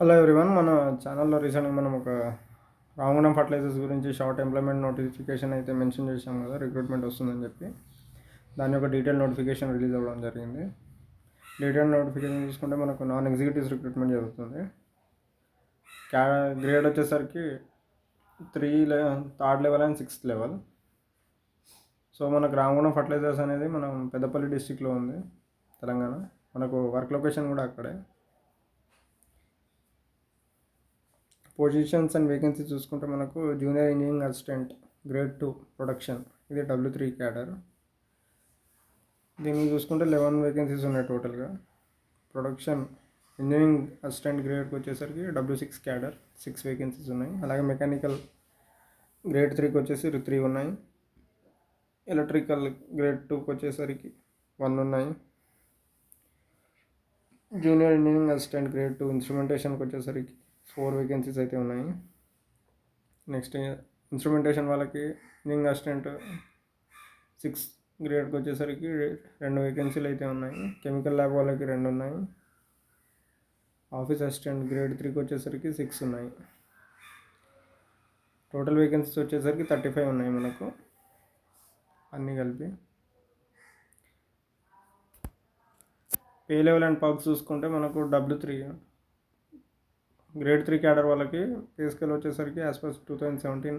Hello everyone మన ఛానల్లో రీసెంట్గా మనం ఒక రామగుండం ఫర్టిలైజర్స్ గురించి షార్ట్ ఎంప్లాయ్మెంట్ నోటిఫికేషన్ అయితే మెన్షన్ చేసాం కదా రిక్రూట్మెంట్ వస్తుందని చెప్పి. దాని యొక్క డీటెయిల్ నోటిఫికేషన్ రిలీజ్ అవ్వడం జరిగింది. డీటెయిల్ నోటిఫికేషన్ చూసుకుంటే మనకు నాన్ ఎగ్జిక్యూటివ్స్ రిక్రూట్మెంట్ జరుగుతుంది. క్యా గ్రేడ్ వచ్చేసరికి త్రీ లె third level and sixth level so మనకు రామగుండం ఫర్టిలైజర్స్ అనేది మనం పెద్దపల్లి డిస్టిక్లో ఉంది తెలంగాణ. మనకు వర్క్ లొకేషన్ కూడా అక్కడే. పొజిషన్స్ అండ్ వేకెన్సీ చూసుకుంటే మనకు junior engineering assistant grade two production ఇది డబ్ల్యూ త్రీ క్యాడర్. దీన్ని చూసుకుంటే లెవెన్ వేకెన్సీస్ ఉన్నాయి టోటల్గా. ప్రొడక్షన్ ఇంజనీరింగ్ అసిస్టెంట్ గ్రేడ్కి వచ్చేసరికి W six cadre six vacancies ఉన్నాయి. అలాగే మెకానికల్ గ్రేడ్ త్రీకి వచ్చేసి త్రీ ఉన్నాయి. ఎలక్ట్రికల్ గ్రేడ్ టూకి వచ్చేసరికి వన్ ఉన్నాయి. Junior engineering assistant grade two ఇన్స్ట్రుమెంటేషన్కి వచ్చేసరికి ఫోర్ వేకెన్సీస్ అయితే ఉన్నాయి. నెక్స్ట్ ఇన్స్ట్రుమెంటేషన్ వాళ్ళకి ఇంజనీరింగ్ అసిస్టెంట్ సిక్స్ గ్రేడ్కి వచ్చేసరికి రెండు వేకెన్సీలు అయితే ఉన్నాయి. కెమికల్ ల్యాబ్ వాళ్ళకి రెండు ఉన్నాయి. ఆఫీస్ అసిస్టెంట్ గ్రేడ్ త్రీకి వచ్చేసరికి సిక్స్ ఉన్నాయి. టోటల్ వేకెన్సీస్ వచ్చేసరికి థర్టీ ఫైవ్ ఉన్నాయి మనకు. అన్నీ కలిపి. పే లెవెల్ అండ్ పబ్స్ చూసుకుంటే మనకు W three grade three cadre వాళ్ళకి పే స్కేల్ వచ్చేసరికి as per two thousand seventeen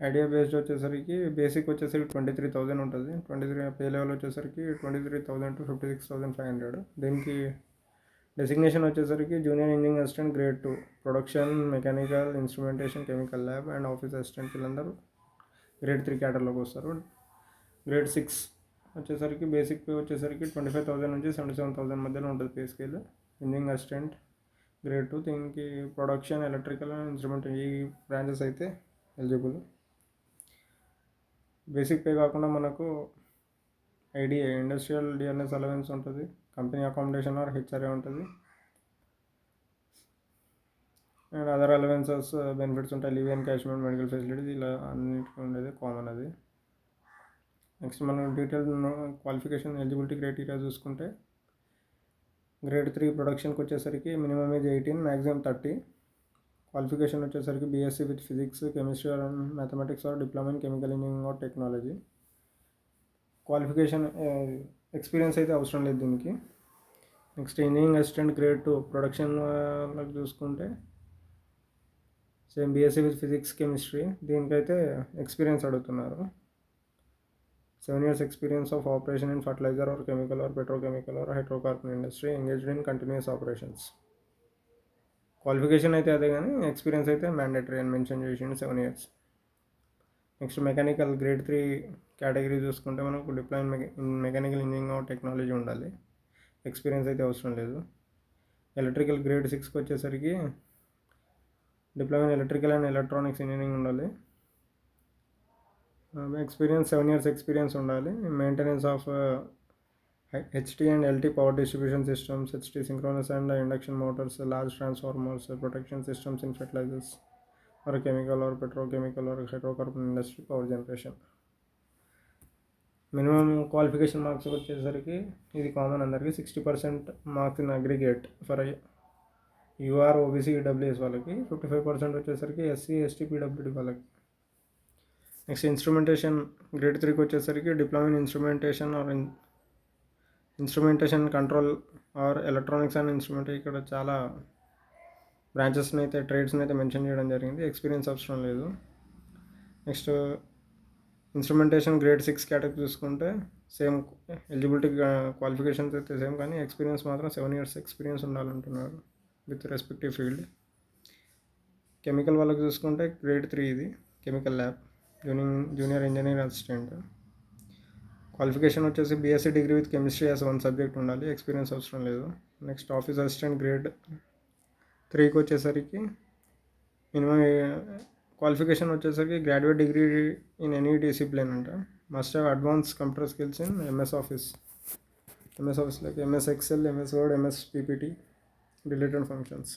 IDA based వచ్చేసరికి బేసిక్ వచ్చేసరికి ట్వంటీ త్రీ థౌజండ్ ఉంటుంది. ట్వంటీ త్రీ పే లెవెల్ వచ్చేసరికి twenty three thousand to fifty six thousand five hundred. దీనికి designation వచ్చేసరికి junior engineering assistant grade two production mechanical instrumentation chemical lab and office assistant వీళ్ళందరూ grade three క్యాడర్లోకి వస్తారు. Grade six వచ్చేసరికి basic pay వచ్చేసరికి twenty five thousand నుంచి seventy seven thousand మధ్యలో ఉంటుంది pay scale engineering assistant grade two దీనికి production electrical instrument ఈ బ్రాంచెస్ అయితే ఎలిజిబుల్ బేసిక్ పే కాకుండా మనకు ఐడిఏ ఇండస్ట్రియల్ డిఎన్ఎస్ అలవెన్స్ ఉంటుంది. కంపెనీ అకామిడేషన్ ఆర్ హెచ్ఆర్ఏ ఉంటుంది. అండ్ అదర్ అలవెన్సెస్ బెనిఫిట్స్ ఉంటాయి. Leave and encashment medical facilities ఇలా అన్నిటికీ ఉండేది కామన్ అది. నెక్స్ట్ మనం డీటెయిల్ క్వాలిఫికేషన్ ఎలిజిబిలిటీ క్రైటీరియా చూసుకుంటే గ్రేడ్ త్రీ ప్రొడక్షన్కి వచ్చేసరికి minimum age eighteen maximum thirty. Qualification వచ్చేసరికి BSc with physics chemistry or mathematics or diploma in chemical engineering or technology. Qualification experience అయితే అవసరం లేదు దీనికి. Next engineering assistant grade two production చూసుకుంటే same BSc with physics chemistry. దీనికైతే experience అడుగుతున్నారు. Seven years experience of operation in fertilizer or chemical or petrochemical or hydrocarbon industry engaged in continuous operations qualification అయితే అదే కానీ experience అయితే mandatory అని mention చేసిండు seven years next mechanical grade three category చూసుకుంటే మనకు diploma mechanical engineering or technology ఉండాలి. Experience అయితే అవసరం లేదు. ఎలక్ట్రికల్ గ్రేడ్ సిక్స్కి వచ్చేసరికి diploma electrical and electronics engineering ఉండాలి. ఎక్స్పీరియన్స్ సెవెన్ ఇయర్స్ ఎక్స్పీరియన్స్ ఉండాలి. Maintenance of HT and LT power distribution systems HT synchronous and induction motors large transformers protection systems in fertilizers or chemical or petrochemical or hydrocarbon industry power generation minimum qualification marks వచ్చేసరికి ఇది common అందరికీ. Sixty percent marks in aggregate for UR OBC EWS వాళ్ళకి. Fifty five percent వచ్చేసరికి SC ST PWD వాళ్ళకి. Next instrumentation grade త్రీకి వచ్చేసరికి diploma in instrumentation or instrumentation control or electronics and instrument. ఇక్కడ చాలా బ్రాంచెస్ని అయితే ట్రేడ్స్ని అయితే మెన్షన్ చేయడం జరిగింది. ఎక్స్పీరియన్స్ అవసరం లేదు. Next instrumentation grade six category చూసుకుంటే సేమ్ ఎలిజిబిలిటీ క్వాలిఫికేషన్స్ అయితే సేమ్ కానీ ఎక్స్పీరియన్స్ మాత్రం సెవెన్ ఇయర్స్ ఎక్స్పీరియన్స్ ఉండాలంటున్నారు విత్ రెస్పెక్టివ్ ఫీల్డ్. కెమికల్ వాళ్ళకి చూసుకుంటే గ్రేడ్ త్రీ ఇది chemical lab. Junior junior engineer assistant. Qualification వచ్చేసి BSc degree with chemistry as one subject ఉండాలి. ఎక్స్పీరియన్స్ అవసరం లేదు. నెక్స్ట్ ఆఫీస్ అసిస్టెంట్ గ్రేడ్ త్రీకి వచ్చేసరికి మినిమం క్వాలిఫికేషన్ వచ్చేసరికి graduate degree in any discipline అంట. Must have advance computer skills in MS Office. MS Office like MS Excel MS Word MS PPT related functions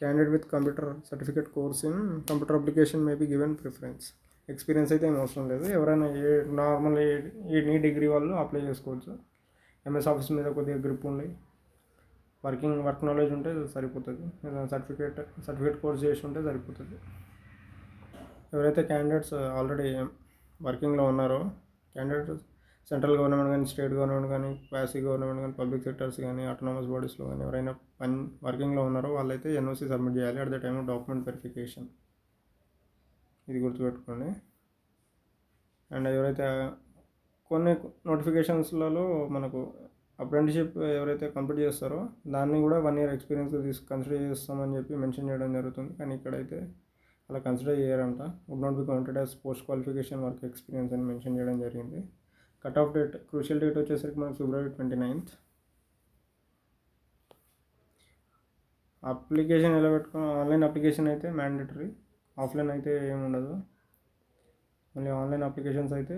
candidate with computer certificate course in computer application may be given preference experience అయితే ఏం అవసరం లేదు. ఎవరైనా ఏ normal any degree వాళ్ళు apply చేసుకోవచ్చు. MS office మీద కొద్దిగా గ్రిప్ ఉండి వర్కింగ్ వర్క్ నాలెడ్జ్ ఉంటే సరిపోతుంది. సర్టిఫికేట్ సర్టిఫికేట్ కోర్స్ చేసి ఉంటే సరిపోతుంది. ఎవరైతే క్యాండిడేట్స్ ఆల్రెడీ వర్కింగ్లో ఉన్నారో క్యాండిడేట్స్ సెంట్రల్ గవర్నమెంట్ కానీ స్టేట్ గవర్నమెంట్ కానీ క్వాసీ గవర్నమెంట్ కానీ పబ్లిక్ సెక్టర్స్ కానీ ఆటోనమస్ బాడీస్లో కానీ ఎవరైనా పని వర్కింగ్లో ఉన్నారో వాళ్ళైతే ఎన్ఓసి సబ్మిట్ చేయాలి. At the time of document verification ఇది గుర్తుపెట్టుకోండి. అండ్ ఎవరైతే కొన్ని నోటిఫికేషన్స్లలో మనకు అప్రెంటిషిప్ ఎవరైతే కంప్లీట్ చేస్తారో దాన్ని కూడా వన్ ఇయర్ ఎక్స్పీరియన్స్ తీసుకు కన్సిడర్ చేస్తామని చెప్పి మెన్షన్ చేయడం జరుగుతుంది. కానీ ఇక్కడైతే అలా consider చేయరంట. Would not be counted as post qualification work experience అని మెన్షన్ చేయడం జరిగింది. Cut off date crucial date వచ్చేసరికి మనకు ఫిబ్రవరి ట్వంటీ నైన్త్. అప్లికేషన్ ఎలా పెట్టుకో ఆన్లైన్ అప్లికేషన్ అయితే మ్యాండేటరీ. ఆఫ్లైన్ అయితే ఏముండదు మళ్ళీ ఆన్లైన్ అప్లికేషన్స్ అయితే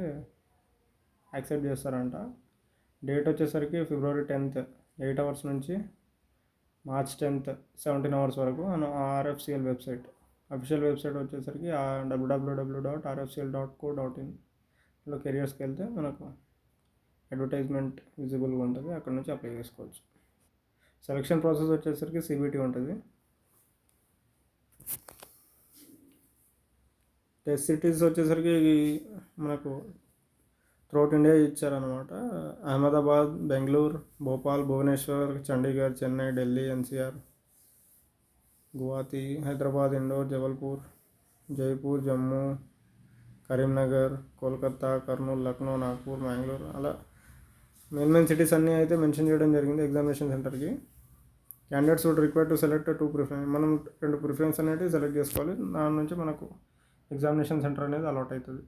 యాక్సెప్ట్ చేస్తారంట. డేట్ వచ్చేసరికి ఫిబ్రవరి టెన్త్ ఎయిట్ అవర్స్ నుంచి మార్చ్ టెన్త్ సెవెంటీన్ అవర్స్ వరకు ఆర్ఎఫ్సిఎల్ వెబ్సైట్. అఫీషియల్ వెబ్సైట్ వచ్చేసరికి డబ్ల్యూడబ్ల్యూడబ్ల్యూ dot RFCL dot co dot ఇన్లో కెరియర్స్కి వెళ్తే మనకు అడ్వర్టైజ్మెంట్ విజిబుల్గా ఉంటుంది. అక్కడ నుంచి అప్లై చేసుకోవచ్చు. సెలక్షన్ ప్రాసెస్ వచ్చేసరికి సిబిటీ ఉంటుంది. టెస్ట్ సిటీస్ వచ్చేసరికి మనకు త్రోట్ ఇండియా ఇచ్చారనమాట అహ్మదాబాద్ బెంగళూరు భోపాల్ భువనేశ్వర్ చండీగఢ్ చెన్నై ఢిల్లీ ఎన్సీఆర్ గువాహతి హైదరాబాద్ ఇండోర్ జబల్పూర్ జైపూర్ జమ్మూ కరీంనగర్ కోల్కత్తా కర్నూలు లక్నో నాగ్పూర్ మ్యాంగ్లూర్ అలా మెయిన్ మెయిన్ సిటీస్ అన్నీ అయితే మెన్షన్ చేయడం జరిగింది ఎగ్జామినేషన్ సెంటర్కి. Candidates would require to select two preference మనం రెండు ప్రిఫరెన్స్ అనేవి సెలెక్ట్ చేసుకోవాలి. దాని నుంచి మనకు ఎగ్జామినేషన్ సెంటర్ అనేది అలాట్ అవుతుంది.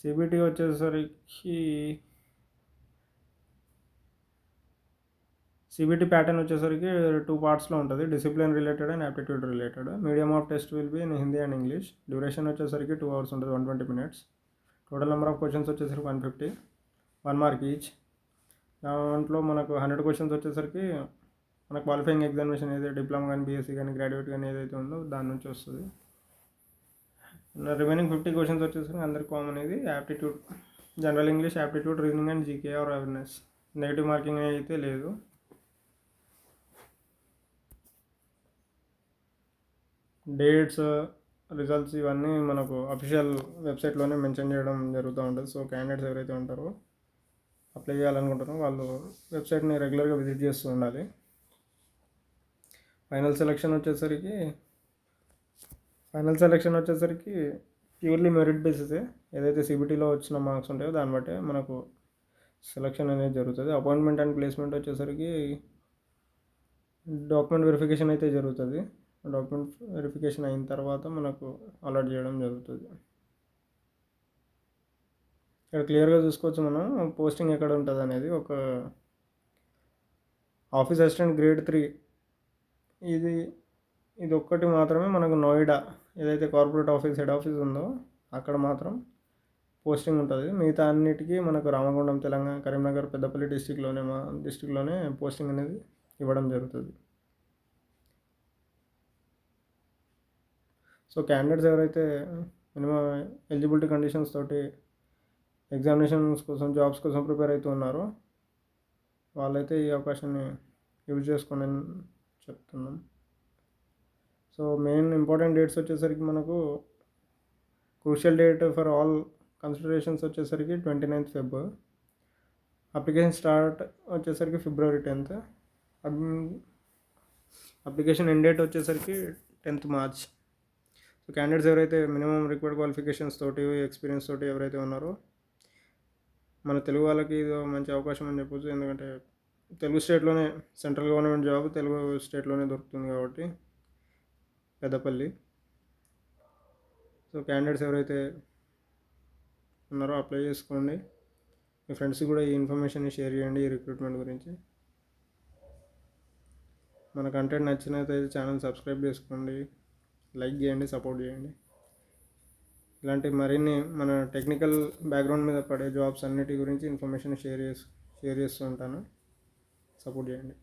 సిబిటి వచ్చేసరికి సిబిటి ప్యాటర్న్ వచ్చేసరికి టూ పార్ట్స్లో ఉంటుంది. Discipline related and aptitude related medium of test will be in Hindi and English duration వచ్చేసరికి టూ అవర్స్ ఉంటుంది one twenty minutes total number of questions వచ్చేసరికి one fifty one mark each దాంట్లో మనకు hundred questions వచ్చేసరికి మన qualifying examination ఏదైతే diploma కానీ BSc కానీ గ్రాడ్యుయేట్ కానీ ఏదైతే ఉందో దాని నుంచి వస్తుంది. రిమైనింగ్ ఫిఫ్టీ క్వశ్చన్స్ వచ్చేసరికి అందరికి కామన్ ఇది. Aptitude general English aptitude reasoning and GK or awareness negative marking అయితే లేదు. డేట్స్ రిజల్ట్స్ ఇవన్నీ మనకు అఫీషియల్ వెబ్సైట్లోనే మెన్షన్ చేయడం జరుగుతూ ఉంటుంది. సో క్యాండిడేట్స్ ఎవరైతే ఉంటారో అప్లై చేయాలనుకుంటారో వాళ్ళు వెబ్సైట్ని రెగ్యులర్గా విజిట్ చేస్తూ ఉండాలి. ఫైనల్ సెలెక్షన్ వచ్చేసరికి ఫైనల్ సెలెక్షన్ వచ్చేసరికి ప్యూర్లీ మెరిట్ బేసిసే ఏదైతే సిబిటీలో వచ్చిన మార్క్స్ ఉంటాయో దాన్ని బట్టే మనకు సెలెక్షన్ అనేది జరుగుతుంది. అపాయింట్మెంట్ అండ్ ప్లేస్మెంట్ వచ్చేసరికి డాక్యుమెంట్ వెరిఫికేషన్ అయితే జరుగుతుంది. డాక్యుమెంట్ వెరిఫికేషన్ అయిన తర్వాత మనకు అలాట్ చేయడం జరుగుతుంది. ఇక్కడ క్లియర్గా చూసుకోవచ్చు మనం. పోస్టింగ్ ఎక్కడ ఉంటుంది అనేది ఒక ఆఫీస్ అసిస్టెంట్ గ్రేడ్ త్రీ ఇది ఇది ఒక్కటి మాత్రమే మనకు నోయిడా ఏదైతే కార్పొరేట్ ఆఫీస్ హెడ్ ఆఫీస్ ఉందో అక్కడ మాత్రం పోస్టింగ్ ఉంటుంది. మిగతా అన్నిటికీ మనకు రామగుండం తెలంగాణ కరీంనగర్ పెద్దపల్లి డిస్టిక్లోనే మా డిస్టిక్లోనే పోస్టింగ్ అనేది ఇవ్వడం జరుగుతుంది. సో క్యాండిడేట్స్ ఎవరైతే మినిమం ఎలిజిబిలిటీ కండిషన్స్ తోటి ఎగ్జామినేషన్స్ కోసం జాబ్స్ కోసం ప్రిపేర్ అవుతూ ఉన్నారో వాళ్ళైతే ఈ అవకాశాన్ని యూజ్ చేసుకొని చెప్తున్నాం. సో మెయిన్ ఇంపార్టెంట్ డేట్స్ వచ్చేసరికి మనకు crucial date for all considerations వచ్చేసరికి twenty ninth Feb. Application start వచ్చేసరికి ఫిబ్రవరి టెన్త్. అప్లికేషన్ ఎండ్ డేట్ వచ్చేసరికి టెన్త్ మార్చ్. సో క్యాండిడేట్స్ ఎవరైతే మినిమం రిక్వైర్డ్ క్వాలిఫికేషన్స్ తోటి ఎక్స్పీరియన్స్ తోటి ఎవరైతే ఉన్నారో మన తెలుగు వాళ్ళకి ఇది మంచి అవకాశం అని చెప్పొచ్చు. ఎందుకంటే తెలుగు స్టేట్లోనే సెంట్రల్ గవర్నమెంట్ జాబ్ తెలుగు స్టేట్లోనే దొరుకుతుంది కాబట్టి పెద్దపల్లి. సో క్యాండిడేట్స్ ఎవరైతే ఉన్నారో అప్లై చేసుకోండి. మీ ఫ్రెండ్స్కి కూడా ఈ ఇన్ఫర్మేషన్ని షేర్ చేయండి ఈ రిక్రూట్మెంట్ గురించి. మన కంటెంట్ నచ్చినట్లయితే ఛానల్ సబ్స్క్రైబ్ చేసుకోండి లైక్ చేయండి సపోర్ట్ చేయండి. ఇలాంటి మరిన్ని మన టెక్నికల్ బ్యాక్గ్రౌండ్ మీద పడే జాబ్స్ అన్నిటి గురించి ఇన్ఫర్మేషన్ షేర్ చేసి షేర్ చేస్తూ ఉంటాను. సపోర్ట్ చేయండి